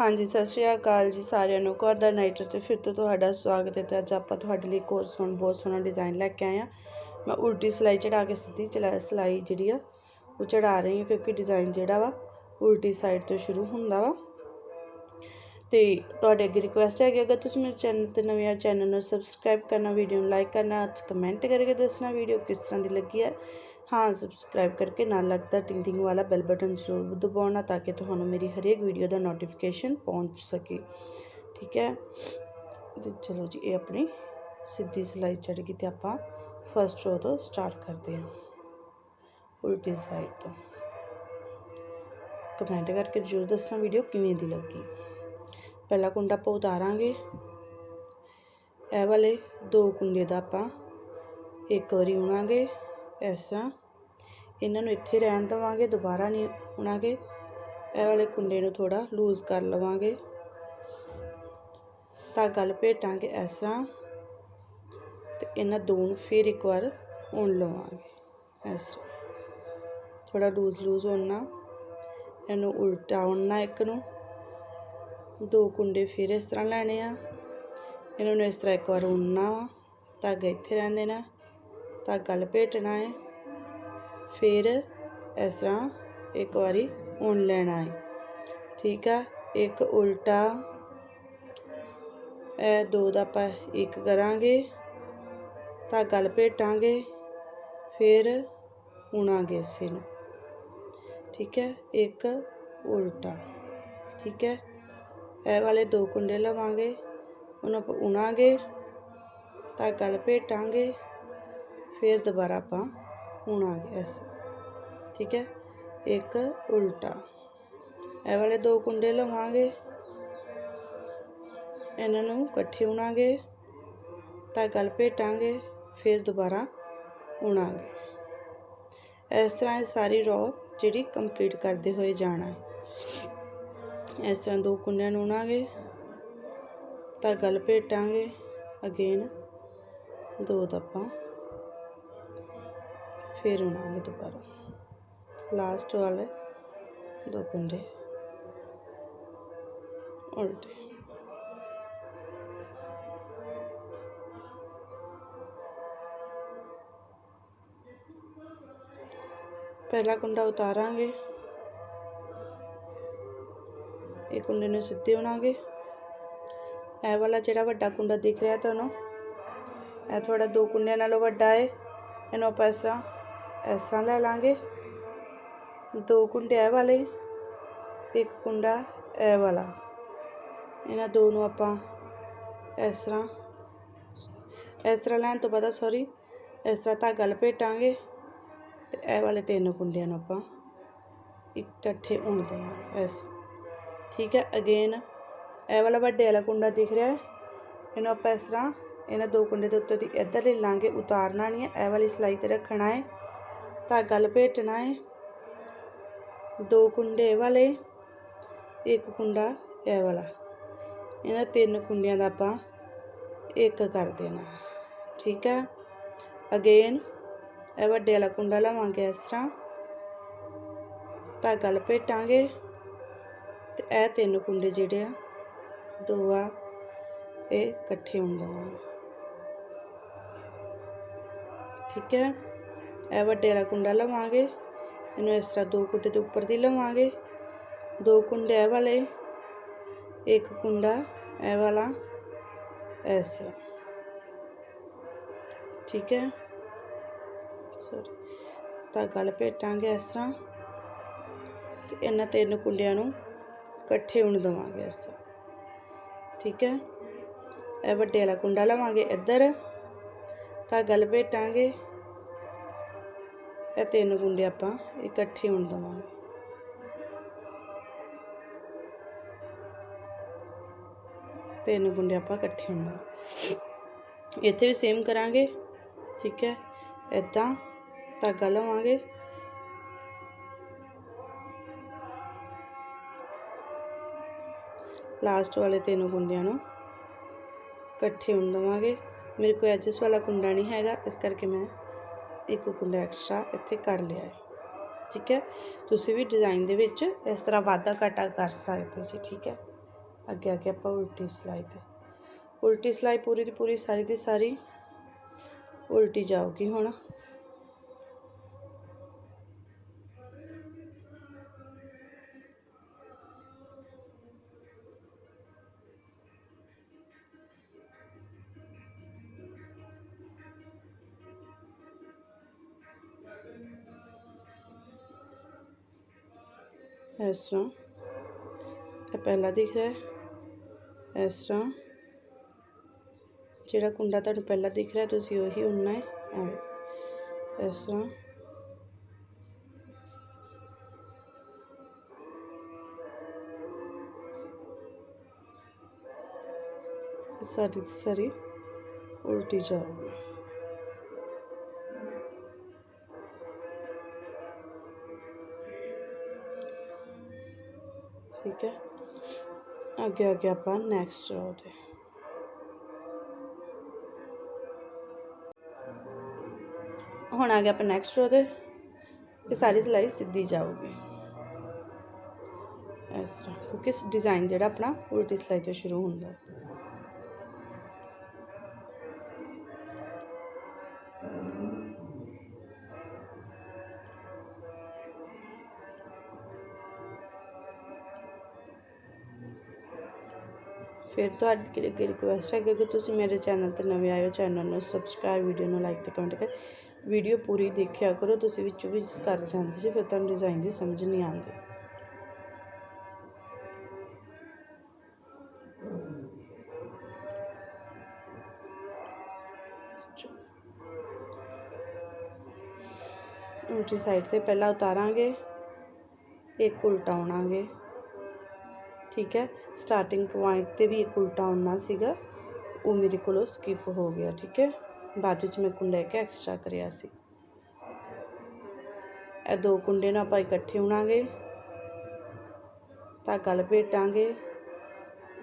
ਹਾਂਜੀ, ਸਤਿ ਸ਼੍ਰੀ ਅਕਾਲ ਜੀ ਸਾਰਿਆਂ ਨੂੰ। ਘਰ ਦਾ ਨਾਈਟਰ ਤੇ ਫਿਰ ਤੋਂ ਤੁਹਾਡਾ ਸਵਾਗਤ ਹੈ ਤੇ ਅੱਜ ਆਪਾਂ ਤੁਹਾਡੇ ਲਈ ਇੱਕ ਹੋਰ ਸੋਹਣ ਬਹੁਤ ਸੋਹਣਾ ਡਿਜ਼ਾਈਨ ਲੈ ਕੇ ਆਏ ਆ ਮੈਂ ਉਲਟੀ ਸਿਲਾਈ ਚੜਾ ਕੇ ਸਿੱਧੀ ਚਲਾ, ਸਿਲਾਈ ਜਿਹੜੀ ਆ, ਉਹ ਚੜਾ ਰਹੀ ਹਾਂ ਕਿਉਂਕਿ ਡਿਜ਼ਾਈਨ ਜਿਹੜਾ ਵਾ, ਉਲਟੀ ਸਾਈਡ ਤੋਂ ਸ਼ੁਰੂ ਹੁੰਦਾ ਵਾ। ਤੇ ਤੁਹਾਡੇ ਅੱਗੇ ਰਿਕੁਐਸਟ ਹੈ ਕਿ ਅਗਰ ਤੁਸੀਂ ਮੇਰੇ ਚੈਨਲ ਤੇ ਨਵੇਂ ਆ ਚੈਨਲ ਨੂੰ ਸਬਸਕ੍ਰਾਈਬ ਕਰਨਾ ਵੀਡੀਓ ਨੂੰ ਲਾਈਕ ਕਰਨਾ ਕਮੈਂਟ ਕਰਕੇ ਦੱਸਣਾ ਵੀਡੀਓ ਕਿਸ ਤਰ੍ਹਾਂ ਦੀ ਲੱਗੀ ਹੈ। ਹਾਂ ਸਬਸਕ੍ਰਾਈਬ ਕਰਕੇ ਨਾਲ ਲੱਗਦਾ ਟਿੰਗ ਟਿੰਗ ਵਾਲਾ ਬੈਲ ਬਟਨ ਜ਼ਰੂਰ ਦਬਾਉਣਾ ਤਾਂ ਕਿ ਤੁਹਾਨੂੰ ਮੇਰੀ ਹਰੇਕ ਵੀਡੀਓ ਦਾ ਨੋਟੀਫਿਕੇਸ਼ਨ ਪਹੁੰਚ ਸਕੇ। ਠੀਕ ਹੈ? ਤੇ ਚਲੋ ਜੀ, ਇਹ ਆਪਣੀ ਸਿੱਧੀ ਸਿਲਾਈ ਚੜ ਗਈ ਤੇ ਆਪਾਂ ਫਸਟ ਰੋ ਤੋਂ ਸਟਾਰਟ ਕਰਦੇ ਹਾਂ। ਉਲਟੀ ਸਾਈਡ ਤੋਂ। ਕਮੈਂਟ ਕਰਕੇ ਜ਼ਰੂਰ ਦੱਸਣਾ ਵੀਡੀਓ ਕਿਵੇਂ ਦੀ ਲੱਗੀ। ਪਹਿਲਾ ਕੁੰਡਾ ਆਪਾਂ ਉਤਾਰਾਂਗੇ। ਇਹ ਵਾਲੇ ਦੋ ਕੁੰਡੇ ਦਾ ਆਪਾਂ ਇੱਕ ਵਾਰੀ ਉਣਾਂਗੇ ਐਸਾ ਇਹਨਾਂ ਨੂੰ ਇੱਥੇ ਰਹਿਣ ਦੇਵਾਂਗੇ, ਦੁਬਾਰਾ ਨਹੀਂ ਉਣਾਂਗੇ। ਇਹ ਵਾਲੇ ਕੁੰਡੇ ਨੂੰ ਥੋੜਾ ਲੂਜ਼ ਕਰ ਲਵਾਂਗੇ। ਧਾਗਾ ਲਪੇਟਾਂਗੇ ਇਸ ਤਰ੍ਹਾਂ ਤੇ ਇਹਨਾਂ ਦੋ ਨੂੰ ਫਿਰ ਇੱਕ ਵਾਰ ਉਣ ਲਵਾਂਗੇ। ਇਸ ਤਰ੍ਹਾਂ। ਥੋੜਾ ਲੂਜ਼ ਲੂਜ਼ ਹੋਣਾ ਇਹਨੂੰ ਉਲਟਾ ਉਣਨਾ ਇੱਕ ਨੂੰ। ਦੋ ਕੁੰਡੇ ਫਿਰ ਇਸ ਤਰ੍ਹਾਂ ਲੈਣੇ ਆ। ਇਹਨਾਂ ਨੂੰ ਇਸ ਤਰ੍ਹਾਂ ਇੱਕ ਵਾਰ ਉਣਨਾ ਵਾ, ਧਾਗਾ ਇੱਥੇ ਰਹਿਣ ਦੇਣਾ, ਧਾਗਾ ਲਪੇਟਣਾ ਹੈ ਫਿਰ ਇਸ ਤਰ੍ਹਾਂ ਇੱਕ ਵਾਰੀ ਉਣ ਲੈਣਾ ਹੈ ਠੀਕ ਆ, ਇੱਕ ਉਲਟਾ। ਇਹ ਦੋ ਦਾ ਆਪਾਂ ਇੱਕ ਕਰਾਂਗੇ, ਧਾਗਾ ਲਪੇਟਾਂਗੇ, ਫਿਰ ਉਣਾਂਗੇ ਇਸੇ ਨੂੰ। ਠੀਕ ਹੈ, ਇੱਕ ਉਲਟਾ। ਠੀਕ ਹੈ। ਇਹ ਵਾਲੇ ਦੋ ਕੁੰਡੇ ਲਵਾਂਗੇ, ਉਹਨਾਂ ਆਪਾਂ ਉਣਾਂਗੇ ਧਾਗਾ ਲਪੇਟਾਂਗੇ ਫਿਰ ਦੁਬਾਰਾ ਆਪਾਂ ਉਣਾਂਗੇ ਇਸ। ਠੀਕ ਹੈ? ਇੱਕ ਉਲਟਾ। ਇਹ ਵਾਲੇ ਦੋ ਕੁੰਡੇ ਲਵਾਂਗੇ। ਇਹਨਾਂ ਨੂੰ ਇਕੱਠੇ ਉਣਾਂਗੇ ਧਾਗਾ ਲਪੇਟਾਂਗੇ ਫਿਰ ਦੁਬਾਰਾ ਉਣਾਂਗੇ। ਇਸ ਤਰ੍ਹਾਂ ਇਹ ਸਾਰੀ ਰੋ ਜਿਹੜੀ ਕੰਪਲੀਟ ਕਰਦੇ ਹੋਏ ਜਾਣਾ ਹੈ। ਇਸ ਤਰ੍ਹਾਂ ਦੋ ਕੁੰਡਿਆਂ ਨੂੰ ਉਣਾਂਗੇ ਧਾਗਾ ਭੇਟਾਂਗੇ ਅਗੇਨ। ਦੋ ਦਪਾ ਫਿਰ ਉਣਾਂਗੇ ਦੁਬਾਰਾ। ਲਾਸਟ ਵਾਲੇ ਦੋ ਕੁੰਡੇ। ਉਲਟੇ। ਪਹਿਲਾ ਕੁੰਡਾ ਉਤਾਰਾਂਗੇ। ਇਹ ਕੁੰਡੇ ਨੂੰ ਸਿੱਧੇ ਉਣਾਂਗੇ ਇਹ ਵਾਲਾ ਜਿਹੜਾ ਵੱਡਾ ਕੁੰਡਾ ਦਿਖ ਰਿਹਾ ਤੁਹਾਨੂੰ, ਇਹ ਥੋੜਾ ਦੋ ਕੁੰਡਿਆਂ ਨਾਲੋਂ ਵੱਡਾ ਹੈ ਇਹਨੂੰ ਆਪਾਂ ਇਸ ਤਰ੍ਹਾਂ ਇਸ ਤਰ੍ਹਾਂ ਲੈ ਲਾਂਗੇ। ਦੋ ਕੁੰਡੇ ਇਹ ਵਾਲੇ, ਇੱਕ ਕੁੰਡਾ ਇਹ ਵਾਲਾ। ਇਹਨਾਂ ਦੋ ਨੂੰ ਆਪਾਂ ਇਸ ਤਰ੍ਹਾਂ ਇਸ ਤਰ੍ਹਾਂ ਲੈਣ ਤੋਂ ਬਾਅਦ ਸੌਰੀ ਇਸ ਤਰ੍ਹਾਂ ਧਾਗਾ ਲਪੇਟਾਂਗੇ। ਤੇ ਇਹ ਵਾਲੇ ਤਿੰਨ ਕੁੰਡਿਆਂ ਨੂੰ ਆਪਾਂ ਇਕੱਠੇ ਉਣ ਦੇਵਾਂਗੇ, ਇਸ ਠੀਕ ਹੈ ਅਗੇਨ ਇਹ ਵਾਲਾ ਵੱਡੇ ਵਾਲਾ ਕੁੰਡਾ ਦਿਖ ਰਿਹਾ ਹੈ। ਇਹਨੂੰ ਆਪਾਂ ਇਸ ਤਰ੍ਹਾਂ ਇਹਨਾਂ ਦੋ ਕੁੰਡੇ ਦੇ ਉੱਤੇ ਦੀ ਇੱਧਰ ਲੈ ਲਾਂਗੇ, ਉਤਾਰਨਾ ਨਹੀਂ ਹੈ, ਇਹ ਵਾਲੀ ਸਲਾਈ ਤੇ ਰੱਖਣਾ ਹੈ। ਧਾਗਾ ਲਪੇਟਣਾ ਹੈ। ਦੋ ਕੁੰਡੇ ਇਹ ਵਾਲੇ, ਇੱਕ ਕੁੰਡਾ ਇਹ ਵਾਲਾ। ਇਹਨਾਂ ਤਿੰਨ ਕੁੰਡਿਆਂ ਦਾ ਆਪਾਂ ਇੱਕ ਕਰ ਦੇਣਾ। ਠੀਕ ਹੈ। ਅਗੇਨ ਇਹ ਵੱਡੇ ਵਾਲਾ ਕੁੰਡਾ ਲਵਾਂਗੇ ਇਸ ਤਰ੍ਹਾਂ। ਧਾਗਾ ਲਪੇਟਾਂਗੇ ਤੇ ਇਹ ਤਿੰਨ ਕੁੰਡੇ ਜਿਹੜੇ ਆ ਦੋ ਆ ਇਹ ਇਕੱਠੇ ਹੁੰਦੇ ਦੇਵਾਂਗੇ ਠੀਕ ਹੈ? ਇਹ ਵੱਡੇ ਵਾਲਾ ਕੁੰਡਾ ਲਵਾਂਗੇ। ਇਹਨੂੰ ਇਸ ਤਰ੍ਹਾਂ ਦੋ ਕੁੰਡੇ ਦੇ ਉੱਪਰ ਦੀ ਲਵਾਂਗੇ। ਦੋ ਕੁੰਡੇ ਇਹ ਵਾਲੇ, ਇੱਕ ਕੁੰਡਾ ਇਹ ਵਾਲਾ, ਇਸ ਤਰ੍ਹਾਂ। ਠੀਕ ਹੈ? ਸੋਰੀ ਤਾਂ ਗੱਲ ਲਪੇਟਾਂਗੇ ਇਸ ਤਰ੍ਹਾਂ। ਤੇ ਇਹਨਾਂ ਤਿੰਨ ਕੁੰਡਿਆਂ ਨੂੰ ਇਕੱਠੇ ਉਣ ਦਵਾਂਗੇ ਅਸੀਂ ਠੀਕ ਹੈ? ਇਹ ਵੱਡੇ ਵਾਲਾ ਕੁੰਡਾ ਲਵਾਂਗੇ ਇੱਧਰ। ਧਾਗਾ ਲਪੇਟਾਂਗੇ ਇਹ ਤਿੰਨ ਕੁੰਡੇ ਆਪਾਂ ਇਕੱਠੇ ਉਣ ਦਵਾਂਗੇ। ਤਿੰਨ ਕੁੰਡੇ ਆਪਾਂ ਇਕੱਠੇ ਉਣਾਂਗੇ ਇੱਥੇ ਵੀ ਸੇਮ ਕਰਾਂਗੇ। ਠੀਕ ਹੈ? ਇਦਾਂ ਧਾਗਾ ਲਵਾਂਗੇ। ਲਾਸਟ ਵਾਲੇ ਤਿੰਨ ਕੁੰਡਿਆਂ ਨੂੰ ਇਕੱਠੇ ਉਣ ਦਵਾਂਗੇ। ਮੇਰੇ ਕੋਲ ਐਜਸ ਵਾਲਾ ਕੁੰਡਾ ਨਹੀਂ ਹੈਗਾ, ਇਸ ਕਰਕੇ ਮੈਂ ਇੱਕ ਕੁੰਡਾ ਐਕਸਟਰਾ ਇੱਥੇ ਕਰ ਲਿਆ ਹੈ। ਠੀਕ ਹੈ? ਤੁਸੀਂ ਵੀ ਡਿਜ਼ਾਈਨ ਦੇ ਵਿੱਚ ਇਸ ਤਰ੍ਹਾਂ ਵਾਧਾ ਘਾਟਾ ਕਰ ਸਕਦੇ ਜੀ, ਠੀਕ ਹੈ? ਅੱਗੇ ਆ ਕੇ ਆਪਾਂ ਉਲਟੀ ਸਿਲਾਈ ਤੇ, ਉਲਟੀ ਸਿਲਾਈ ਪੂਰੀ ਦੀ ਪੂਰੀ ਸਾਰੀ ਦੀ ਸਾਰੀ ਉਲਟੀ ਜਾਊਗੀ ਹੁਣ। ਇਸ ਤਰ੍ਹਾਂ। ਇਹ ਪਹਿਲਾ ਦਿਖ ਰਿਹਾ ਹੈ। ਇਸ ਤਰ੍ਹਾਂ। ਜਿਹੜਾ ਕੁੰਡਾ ਤੁਹਾਨੂੰ ਪਹਿਲਾਂ ਦਿਖ ਰਿਹਾ, ਤੁਸੀਂ ਉਹੀ ਉਣਨਾ ਹੈ। ਐਵੇਂ। ਇਸ ਤਰ੍ਹਾਂ। ਸਾਰੀ ਦੀ ਸਾਰੀ ਉਲਟੀ ਜਾਊਗੀ ਅੱਗੇ ਅੱਗੇ ਆਪਾਂ ਨੈਕਸਟ ਰੋ ਤੇ ਹੁਣ ਆ ਗਿਆ ਆਪਾਂ ਨੈਕਸਟ ਰੋ ਤੇ ਇਹ ਸਾਰੀ ਸਿਲਾਈ ਸਿੱਧੀ ਜਾਊਗੀ। ਇਸ ਤਰ੍ਹਾਂ, ਕਿਉਂਕਿ ਡਿਜ਼ਾਈਨ ਜਿਹੜਾ ਆਪਣਾ ਉਲਟੀ ਸਿਲਾਈ ਤੋਂ ਸ਼ੁਰੂ ਹੁੰਦਾ। ਹੈ ਫਿਰ ਤੁਹਾਡੀ ਲਈ ਇੱਕ ਰਿਕੁਐਸਟ ਹੈ ਕਿ ਤੁਸੀਂ ਮੇਰੇ ਚੈਨਲ ਤੇ ਨਵੇਂ ਆਏ ਹੋ ਚੈਨਲ ਨੂੰ ਸਬਸਕ੍ਰਾਈਬ ਵੀਡੀਓ ਨੂੰ ਲਾਈਕ ਤੇ ਕਮੈਂਟ ਕਰ ਵੀਡੀਓ ਪੂਰੀ ਦੇਖਿਆ ਕਰੋ, ਤੁਸੀਂ ਵਿੱਚੋਂ ਵਿੱਚ ਕਰ ਜਾਂਦੇ ਜੇ, ਫਿਰ ਤੁਹਾਨੂੰ ਡਿਜ਼ਾਈਨ ਦੀ ਸਮਝ ਨਹੀਂ ਆਉਂਦੀ। ਉਲਟੀ ਸਾਈਡ ਤੇ ਪਹਿਲਾਂ ਉਤਾਰਾਂਗੇ, ਇੱਕ ਉਲਟਾ ਉਣਾਂਗੇ ਠੀਕ ਹੈ। ਸਟਾਰਟਿੰਗ ਪੁਆਇੰਟ ਤੇ ਵੀ ਇੱਕ ਉਲਟਾ ਉਣਨਾ ਸੀਗਾ। ਉਹ ਮੇਰੇ ਕੋਲੋਂ ਸਕਿਪ ਹੋ ਗਿਆ, ਠੀਕ ਹੈ। ਬਾਅਦ ਵਿੱਚ ਮੈਂ ਕੁੰਡਾ ਇੱਕ ਐਕਸਟਰਾ ਕਰਿਆ ਸੀ। ਇਹ ਦੋ ਕੁੰਡੇ ਨੂੰ ਆਪਾਂ ਇਕੱਠੇ ਉਣਾਂਗੇ। ਧਾਗਾ ਲਪੇਟਾਂਗੇ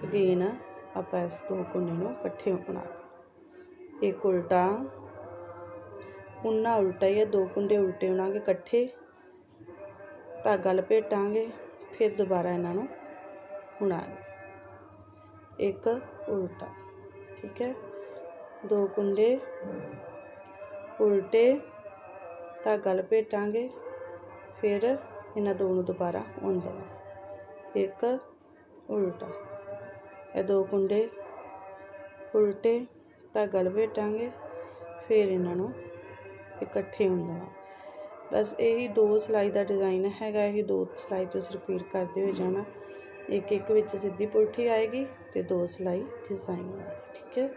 ਅਗੇਨ ਆਪਾਂ ਇਸ ਦੋ ਕੁੰਡੇ ਨੂੰ ਇਕੱਠੇ ਉਣਾਂਗੇ। ਇੱਕ ਉਲਟਾ ਉਨਾ ਉਲਟਾ ਹੀ ਹੈ ਦੋ ਕੁੰਡੇ ਉਲਟੇ ਉਣਾਂਗੇ ਇਕੱਠੇ। ਧਾਗਾ ਲਪੇਟਾਂਗੇ ਫਿਰ ਦੁਬਾਰਾ ਇਹਨਾਂ ਨੂੰ ਉਣਾਂਗੇ ਇੱਕ ਉਲਟਾ, ਠੀਕ ਹੈ? ਦੋ ਕੁੰਡੇ ਉਲਟੇ ਧਾਗਾ ਲਪੇਟਾਂਗੇ ਫਿਰ ਇਹਨਾਂ ਦੋ ਨੂੰ ਦੁਬਾਰਾ ਉਣ ਦੇਵਾਂ ਇੱਕ ਉਲਟਾ, ਇਹ ਦੋ ਕੁੰਡੇ ਉਲਟੇ ਧਾਗਾ ਲਪੇਟਾਂਗੇ ਫਿਰ ਇਹਨਾਂ ਨੂੰ ਇਕੱਠੇ ਹੁੰਦਾ ਬਸ ਇਹੀ ਦੋ ਸਲਾਈ ਦਾ ਡਿਜ਼ਾਈਨ ਹੈਗਾ, ਇਹ ਦੋ ਸਲਾਈ ਤੁਸੀਂ ਰਿਪੀਟ ਕਰਦੇ ਹੋਏ ਜਾਣਾ। ਇੱਕ ਇੱਕ ਵਿੱਚ ਸਿੱਧੀ ਪੁਲਠੀ ਆਏਗੀ ਤੇ ਦੋ ਸਿਲਾਈ ਡਿਜ਼ਾਈਨ ਹੋਏਗੀ ਠੀਕ ਹੈ?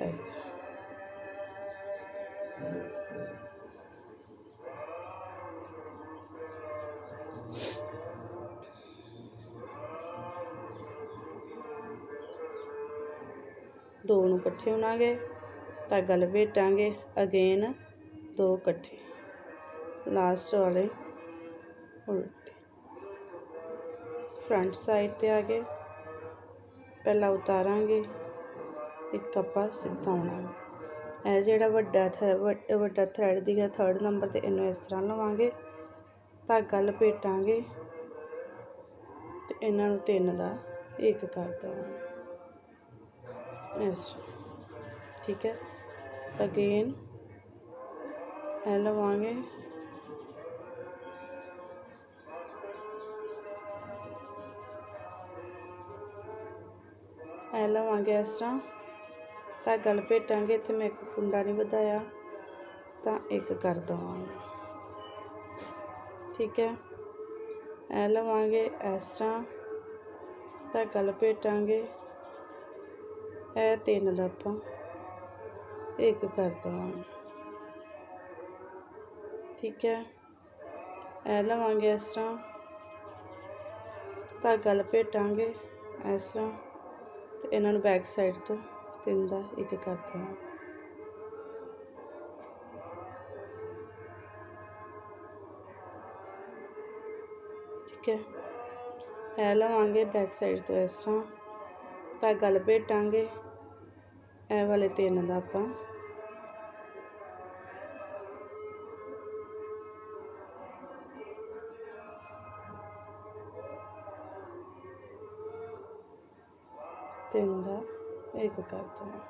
ਇਸ ਦੋ ਨੂੰ ਇਕੱਠੇ ਹੋਣਾਗੇ ਧਾਗਾ ਲਪੇਟਾਂਗੇ ਅਗੇਨ ਦੋ ਇਕੱਠੇ। ਲਾਸਟ ਵਾਲੇ, ਉਲਟੇ। ਫਰੰਟ ਸਾਈਡ ਤੇ ਆ ਗਏ। ਪਹਿਲਾਂ ਉਤਾਰਾਂਗੇ, ਇੱਕ ਆਪਾਂ ਸਿੱਧਾ ਆਉਣਾ। ਇਹ ਜਿਹੜਾ ਵੱਡਾ ਵੱਡਾ ਥਰੈਡ ਦੀ ਹੈ ਥਰਡ ਨੰਬਰ ਤੇ ਇਹਨੂੰ ਇਸ ਤਰ੍ਹਾਂ ਲਵਾਂਗੇ। ਧਾਗਾ ਲਪੇਟਾਂਗੇ ਤੇ ਇਹਨਾਂ ਨੂੰ ਤਿੰਨ ਦਾ ਇੱਕ ਕਰ ਦਵਾਂਗੇ। ਇਸ, ਠੀਕ ਹੈ? ਅਗੇਨ ਇਹ ਲਵਾਂਗੇ। ਐ ਲਵਾਂਗੇ ਇਸ ਤਰ੍ਹਾਂ। ਤਾਂ ਗਲ ਭੇਟਾਂਗੇ ਇੱਥੇ ਮੈਂ ਇੱਕ ਕੁੰਡਾ ਨਹੀਂ ਵਧਾਇਆ, ਤਾਂ ਇੱਕ ਕਰ ਦਵਾਂਗੇ। ਠੀਕ ਹੈ? ਇਹ ਲਵਾਂਗੇ ਇਸ ਤਰ੍ਹਾਂ। ਤਾਂ ਗਲ ਭੇਟਾਂਗੇ। ਇਹ ਤਿੰਨ ਦਾ ਆਪਾਂ ਇੱਕ ਕਰ ਦਵਾਂਗੇ। ਠੀਕ ਹੈ? ਇਹ ਲਵਾਂਗੇ ਇਸ ਤਰ੍ਹਾਂ। ਧਾਗਾ ਲਪੇਟਾਂਗੇ ਇਸ ਤਰ੍ਹਾਂ। ਤੇ ਇਹਨਾਂ ਨੂੰ ਬੈਕ ਸਾਈਡ ਤੋਂ ਤਿੰਨ ਦਾ ਇੱਕ ਕਰ ਦਵਾਂਗੇ ਠੀਕ ਹੈ। ਇਹ ਲਵਾਂਗੇ ਬੈਕ ਸਾਈਡ ਤੋਂ ਇਸ ਤਰ੍ਹਾਂ। ਧਾਗਾ ਲਪੇਟਾਂਗੇ ਇਹ ਵਾਲੇ ਤਿੰਨ ਦਾ ਆਪਾਂ। ਤਿੰਨ ਦਾ ਇੱਕ ਕਰ ਦੇਣਾ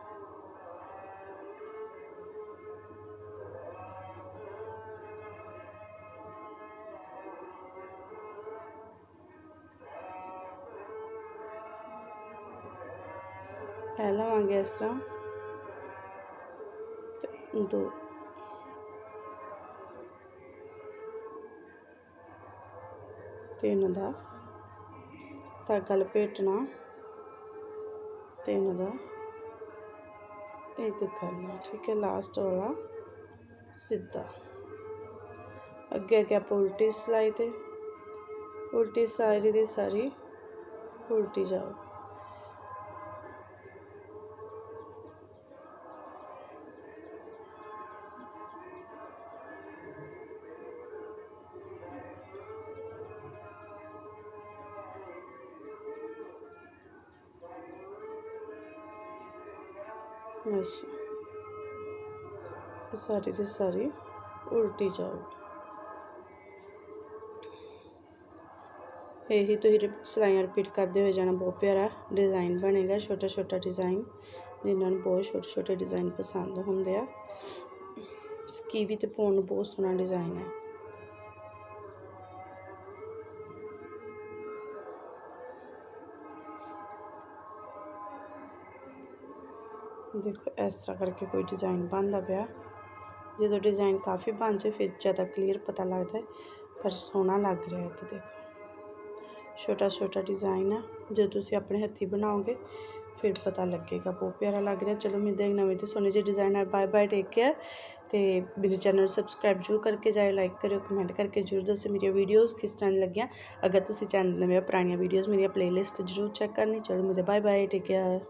ਇਹ ਲਵਾਂਗੇ ਇਸ ਤਰ੍ਹਾਂ ਤੇ ਦੋ ਤਿੰਨ ਦਾ ਇੱਕ ਕਰਨਾ, ਠੀਕ ਹੈ ਲਾਸਟ ਵਾਲਾ ਸਿੱਧਾ। ਅੱਗੇ ਅੱਗੇ ਆਪਾਂ ਉਲਟੀ ਸਿਲਾਈ ਤੇ, ਉਲਟੀ ਸਾਰੀ ਦੀ ਸਾਰੀ ਉਲਟੀ ਜਾਓ। ਅੱਛਾ ਸਾਰੀ ਦੀ ਸਾਰੀ ਉਲਟੀ ਜਾਓ ਇਹੀ ਤੁਸੀਂ ਰਿਪ- ਸਲਾਈਆਂ ਰਿਪੀਟ ਕਰਦੇ ਹੋਏ ਜਾਣਾ, ਬਹੁਤ ਪਿਆਰਾ ਡਿਜ਼ਾਈਨ ਬਣੇਗਾ, ਛੋਟਾ ਛੋਟਾ ਡਿਜ਼ਾਈਨ ਜਿਨ੍ਹਾਂ ਨੂੰ ਬਹੁਤ ਛੋਟੇ ਛੋਟੇ ਡਿਜ਼ਾਈਨ ਪਸੰਦ ਹੁੰਦੇ ਆ। ਸਕੀਵੀ ਤੇ ਪਾਉਣ ਨੂੰ ਬਹੁਤ ਸੋਹਣਾ ਡਿਜ਼ਾਈਨ ਹੈ। ਦੇਖੋ ਇਸ ਤਰ੍ਹਾਂ ਕਰਕੇ ਕੋਈ ਡਿਜ਼ਾਈਨ ਬਣਦਾ ਪਿਆ। ਜਦੋਂ ਡਿਜ਼ਾਈਨ ਕਾਫੀ ਬਣ ਜਾਏ ਫਿਰ ਜ਼ਿਆਦਾ ਕਲੀਅਰ ਪਤਾ ਲੱਗਦਾ ਪਰ ਸੋਹਣਾ ਲੱਗ ਰਿਹਾ ਹੈ ਤੇ ਦੇਖੋ। ਛੋਟਾ ਛੋਟਾ ਡਿਜ਼ਾਈਨ ਆ ਜੇ ਤੁਸੀਂ ਆਪਣੇ ਹੱਥੀਂ ਬਣਾਓਗੇ ਫਿਰ ਪਤਾ ਲੱਗੇਗਾ ਬਹੁਤ ਪਿਆਰਾ ਲੱਗ ਰਿਹਾ। ਚਲੋ ਮਿਲਦੇ ਹਾਂ ਨਵੇਂ ਤੇ ਸੋਹਣੇ ਜਿਹੇ ਡਿਜ਼ਾਈਨ ਨਾਲ ਬਾਏ ਬਾਏ ਟੇਕ ਕੇਅਰ ਤੇ ਮੇਰੇ ਚੈਨਲ ਸਬਸਕ੍ਰਾਈਬ ਜ਼ਰੂਰ ਕਰਕੇ ਜਾਇਓ ਲਾਈਕ ਕਰਿਓ ਕਮੈਂਟ ਕਰਕੇ ਜ਼ਰੂਰ ਦੱਸਿਓ ਮੇਰੀਆਂ ਵੀਡੀਓਜ਼ ਕਿਸ ਤਰ੍ਹਾਂ ਦੀਆਂ ਲੱਗੀਆਂ। ਅਗਰ ਤੁਸੀਂ ਚੈਨਲ ਨਵੇਂ ਹੋ, ਪੁਰਾਣੀਆਂ ਵੀਡੀਓਜ਼ ਮੇਰੀਆਂ ਪਲੇਲਿਸਟ ਜ਼ਰੂਰ ਚੈੱਕ ਕਰਨੀ। ਚਲੋ ਮਿਲਦੇ ਬਾਏ ਬਾਏ ਟੇਕ ਕੇਅਰ